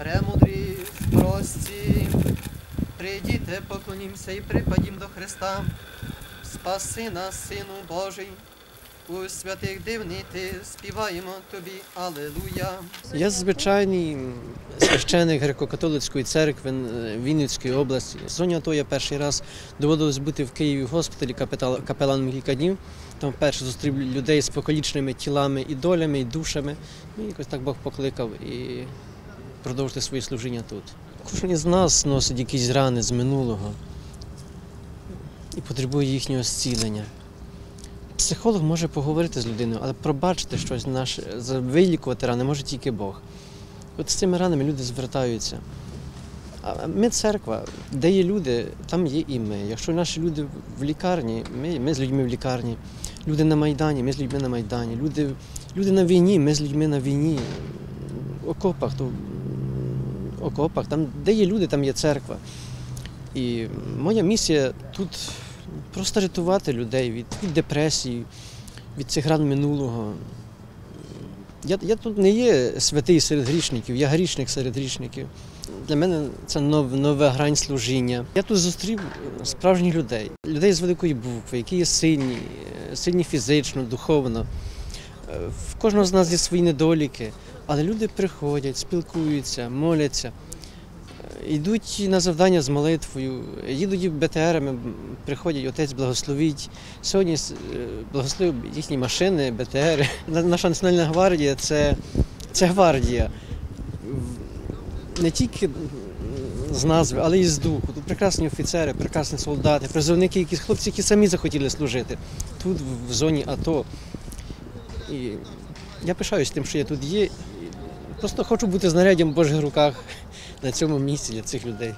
Премудрі, прості, прийдіте, поклонімся і припадім до Христа. Спаси нас, Сину Божий, у святих дивний ти співаємо тобі, Алелуя. Я звичайний священик греко-католицької церкви е, Вінницької області. Соня то я перший раз доводилось бути в Києві в госпіталі капеланом кілька днів. Там вперше зустрів людей з покаліченими тілами і долями, і душами. І якось так Бог покликав і продовжити своє служіння тут. Кожен із нас носить якісь рани з минулого і потребує їхнього зцілення. Психолог може поговорити з людиною, але пробачити щось наше, вилікувати рани може тільки Бог. От з цими ранами люди звертаються. А ми церква, де є люди, там є і ми. Якщо наші люди в лікарні, ми, ми з людьми в лікарні. Люди на Майдані, ми з людьми на Майдані. Люди, люди на війні, ми з людьми на війні. В окопах, то окопах, там, де є люди, там є церква. І моя місія тут просто рятувати людей від, від депресії, від цих ран минулого. Я, я тут не є святий серед грішників, я грішник серед грішників. Для мене це нов, нова грань служіння. Я тут зустрів справжніх людей, людей з великої букви, які є сильні, е, сильні фізично, духовно. В кожного з нас є свої недоліки, але люди приходять, спілкуються, моляться, е, йдуть на завдання з молитвою, їдуть БТРами, приходять, отець благословить. Сьогодні е, благословив їхні машини, БТРи. Наша національна гвардія це, це гвардія. Не тільки з назви, але й з духу. Тут прекрасні офіцери, прекрасні солдати, призовники, які хлопці, які самі захотіли служити тут, в зоні АТО. І я пишаюсь тим, що я тут є. Просто хочу бути знаряддям в Божих руках на цьому місці для цих людей.